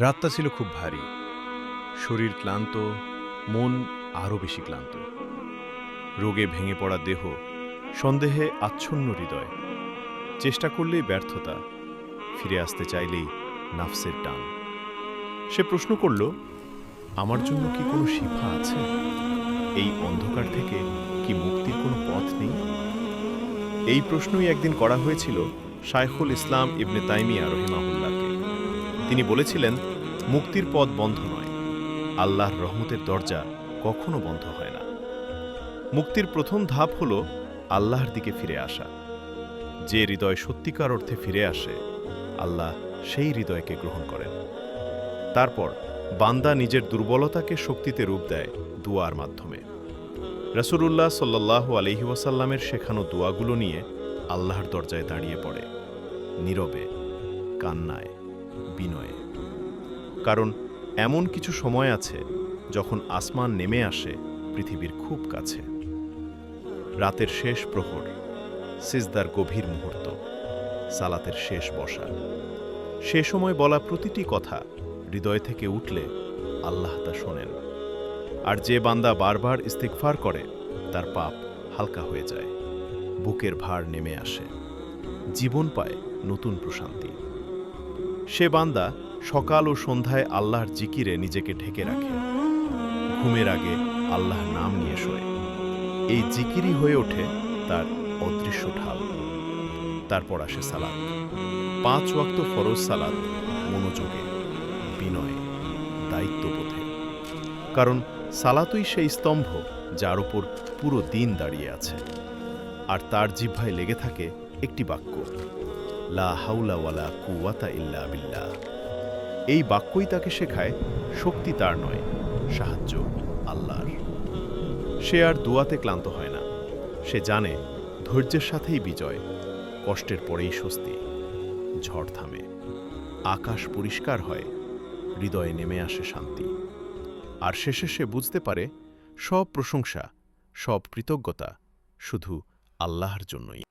রাতটা ছিল খুব ভারী। শরীর ক্লান্ত, মন আরও বেশি ক্লান্ত। রোগে ভেঙে পড়া দেহ, সন্দেহে আচ্ছন্ন হৃদয়। চেষ্টা করলেই ব্যর্থতা, ফিরে আসতে চাইলেই নাফসের টান। সে প্রশ্ন করল, আমার জন্য কি কোনো শিফা আছে? এই অন্ধকার থেকে কি মুক্তির কোনো পথ নেই? এই প্রশ্নই একদিন করা হয়েছিল শায়খুল ইসলাম ইবনে তাইমিয়া রহিমাহুল্লাহকে তিনি বলেছিলেন, মুক্তির পথ বন্ধ নয়। আল্লাহর রহমতের দরজা কখনো বন্ধ হয় না। মুক্তির প্রথম ধাপ হল আল্লাহর দিকে ফিরে আসা। যে হৃদয় সত্যিকার অর্থে ফিরে আসে, আল্লাহ সেই হৃদয়কে গ্রহণ করেন। তারপর বান্দা নিজের দুর্বলতাকে শক্তিতে রূপ দেয় দুয়ার মাধ্যমে। রসুলুল্লাহ সাল্লাহ আলহি ওয়াসাল্লামের শেখানো দোয়াগুলো নিয়ে আল্লাহর দরজায় দাঁড়িয়ে পড়ে, নীরবে, কান্নায়, বিনয়ে। কারণ এমন কিছু সময় আছে যখন আসমান নেমে আসে পৃথিবীর খুব কাছে। রাতের শেষ প্রহর, সিজদার গভীর মুহূর্ত, সালাতের শেষ বসা। সে সময় বলা প্রতিটি কথা হৃদয় থেকে উঠলে আল্লাহ তা শোনেন। আর যে বান্দা বারবার ইস্তিকফার করে, তার পাপ হালকা হয়ে যায়। বুকের ভার নেমে আসে। জীবন পায় নতুন প্রশান্তি। সে বান্দা সকাল ও সন্ধ্যায় আল্লাহর জিকিরে নিজেকে ঢেকে রাখে। ঘুমের আগে আল্লাহর নাম নিয়ে শোয়। এই জিকিরই হয়ে ওঠে তার অদৃশ্য ঢাল। তারপর আসে সালাদ পাঁচ ওয়াক্ত ফরজ সালাদ মনোযোগে, বিনয়ে, দায়িত্ববোধে। কারণ সালাতুই সেই স্তম্ভ যার ওপর পুরো দিন দাঁড়িয়ে আছে। আর তার জিহ্বায় লেগে থাকে একটি বাক্য। লা হাউলা ওয়ালা কুওয়াতা ইল্লা বিল্লাহ। এই বাক্যই তাকে শেখায়, শক্তি তার নয়, সাহায্য আল্লাহর। সে আর দোয়াতে ক্লান্ত হয় না। সে জানে, ধৈর্যের সাথেই বিজয়, কষ্টের পরেই স্বস্তি। ঝড় থামে, আকাশ পরিষ্কার হয়, হৃদয়ে নেমে আসে শান্তি। আর শেষে সে বুঝতে পারে, সব প্রশংসা, সব কৃতজ্ঞতা শুধু আল্লাহর জন্যই।